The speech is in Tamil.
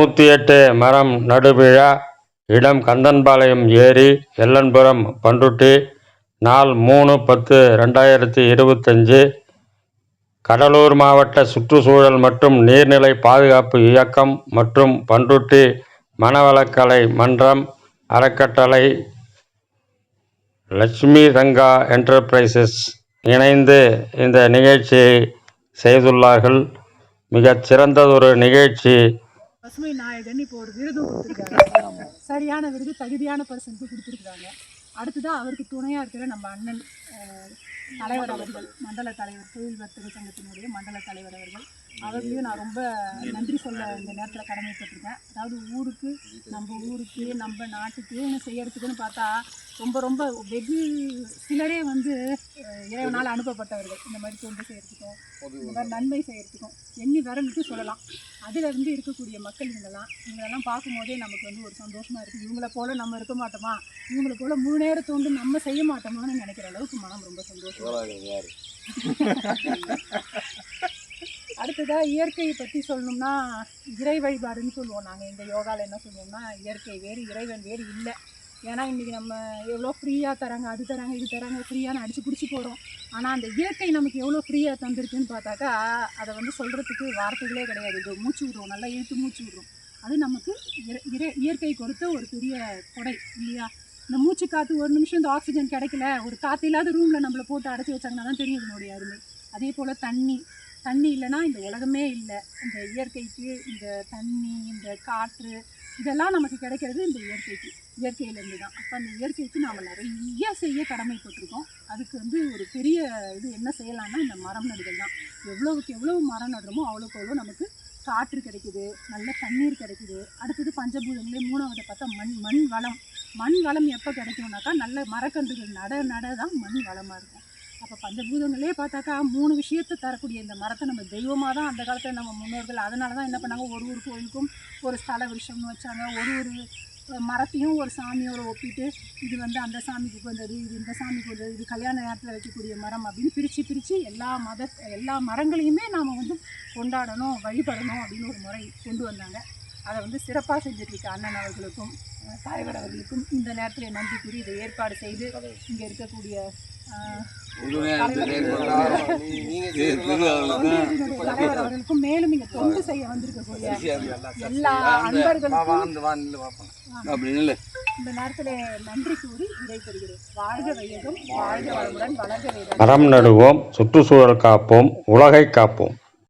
நூற்றி எட்டு மரம் நடுவிழா இடம் கந்தன்பாளையம் ஏரி எல்லன்புரம் பண்ருட்டி நாள் மூணு பத்து ரெண்டாயிரத்தி இருபத்தஞ்சி. கடலூர் மாவட்ட சுற்றுச்சூழல் மற்றும் நீர்நிலை பாதுகாப்பு இயக்கம் மற்றும் பண்ருட்டி மனவளக்கலை மன்றம் அறக்கட்டளை லட்சுமி ரங்கா என்டர்பிரைசஸ் இணைந்து இந்த நிகழ்ச்சியை செய்துள்ளார்கள். மிகச் சிறந்ததொரு நிகழ்ச்சி பசுமை நாயகன் இப்போ ஒரு விருது கொடுத்துருக்காங்க சரியான விருது தகுதியான பர்சனுக்கு கொடுத்துருக்காங்க அடுத்ததாக அவருக்கு துணையாக இருக்கிற நம்ம அண்ணன். தலைவர் அவர்கள் மண்டல தலைவர் தொழில் வர்த்தக சங்கத்தினுடைய மண்டல தலைவர் அவர்கள். அவர்களையும் நான் ரொம்ப நன்றி சொல்ல இந்த நேரத்தில் கடமைப்பட்டிருக்கேன். அதாவது ஊருக்கு நம்ம ஊருக்கு நம்ம நாட்டுக்கு செய்யறதுக்குன்னு பார்த்தா ரொம்ப ரொம்ப வெகு சிலரே வந்து இறைவனால் அனுப்பப்பட்டவர்கள். இந்த மாதிரி தொண்டு செய்யறதுக்கும் இந்த மாதிரி நன்மை செய்யறதுக்கும் எண்ணி விரமிட்டு சொல்லலாம். அதிலிருந்து இருக்கக்கூடிய மக்கள் இவங்கெல்லாம் இவங்களெல்லாம் பார்க்கும்போதே நமக்கு வந்து ஒரு சந்தோஷமாக இருக்குது இவங்கள போல் நம்ம இருக்க மாட்டோமா? இவங்களை போல முழு நேரத்தை வந்து நம்ம செய்ய மாட்டோமான்னு நினைக்கிற அளவுக்கு மனம் ரொம்ப சந்தோஷம் அடுத்ததாக இயற்கையை பற்றி சொல்லணும்னா இறை வழிபாடுன்னு சொல்லுவோம். நாங்கள் இந்த யோகாவில் என்ன சொல்லுவோம்னா இயற்கை வேறு இறைவன் வேறு இல்லை. ஏன்னா இன்றைக்கி நம்ம எவ்வளோ ஃப்ரீயாக தராங்க அது தராங்க இது தராங்க ஃப்ரீயாக அடிச்சு பிடிச்சி போகிறோம் ஆனால் அந்த இயற்கை நமக்கு எவ்வளோ ஃப்ரீயாக தந்திருக்குன்னு பார்த்தாக்கா அதை வந்து சொல்கிறதுக்கு வார்த்தைகளே கிடையாது. இது மூச்சு விடுறோம் நல்லா இழுத்து மூச்சு விடுறோம். அது நமக்கு இற- இறை- இயற்கை கொடுத்த ஒரு பெரிய கொடை இல்லையா? இந்த மூச்சு காற்று ஒரு நிமிஷம் இந்த ஆக்சிஜன் கிடைக்கல ஒரு காற்று இல்லாத ரூமில் நம்மளை போட்டு அடைச்சி வச்சாங்கன்னா தான் தெரியும் இதனுடைய அருமை. அதே போல் தண்ணி தண்ணி இல்லைன்னா இந்த உலகமே இல்லை. இந்த இயற்கைக்கு இந்த தண்ணி இந்த காற்று இதெல்லாம் நமக்கு கிடைக்கிறது இந்த இயற்கைக்கு. இயற்கையிலேருந்து தான். அப்போ அந்த இயற்கைக்கு நாம் நிறைய செய்ய கடமைப்பட்டிருக்கோம் அதுக்கு வந்து ஒரு பெரிய இது என்ன செய்யலாம்னா இந்த மரம் நடுதல் தான். எவ்வளோவுக்கு எவ்வளவு மரம் நடுறோமோ அவ்வளோக்கு அவ்வளோ நமக்கு காற்று கிடைக்குது நல்ல தண்ணீர் கிடைக்குது. அடுத்தது பஞ்சபூதங்களே மூணாவது பார்த்தா மண் மண் வளம். மண் வளம் எப்போ கிடைக்கும்னாக்கா நல்ல மரக்கன்றுகள் நட நட தான் மண் வளமாக இருக்கும். அப்போ பஞ்சபூதங்களே பார்த்தாக்கா மூணு விஷயத்தை தரக்கூடிய இந்த மரத்தை நம்ம தெய்வமாக தான் அந்த காலத்தில் நம்ம முன்னோர்கள் அதனால தான் என்ன பண்ணாங்க? ஒரு ஒரு கோயிலுக்கும் ஒரு ஸ்தல விருஷம்னு வச்சாங்க. ஒரு ஒரு மரத்தையும் ஒரு சாமியோட ஒப்பிட்டு இது வந்து அந்த சாமிக்கு வந்தது இது இந்த சாமிக்கு கொண்டது இது கல்யாண நேரத்தில் வைக்கக்கூடிய மரம் அப்படின்னு பிரித்து பிரித்து எல்லா மத எல்லா மரங்களையுமே நாம் வந்து கொண்டாடணும் வழிபடணும் அப்படின்னு ஒரு முறை கொண்டு வந்தாங்க. அதை வந்து சிறப்பாக செஞ்சுட்டு இருக்க அண்ணன் அவர்களுக்கும் அஹ், தலைவர் அவர்களுக்கும் இந்த நேரத்தில் நன்றி கூறி இதை ஏற்பாடு செய்து இங்கே இருக்கக்கூடிய அவர்களுக்கும் மேலும் இங்கே தொண்டு செய்ய வந்திருக்கக்கூடிய எல்லா அன்பர்களுக்கும் இந்த நேரத்தில் நன்றி கூறி விடைபெறுகிறேன். வாழ்க வையகம் வாழ்க வளமுடன் வளர்க வேதம் மரம் நடுவோம் சுற்றுச்சூழல் காப்போம் உலகை காப்போம்.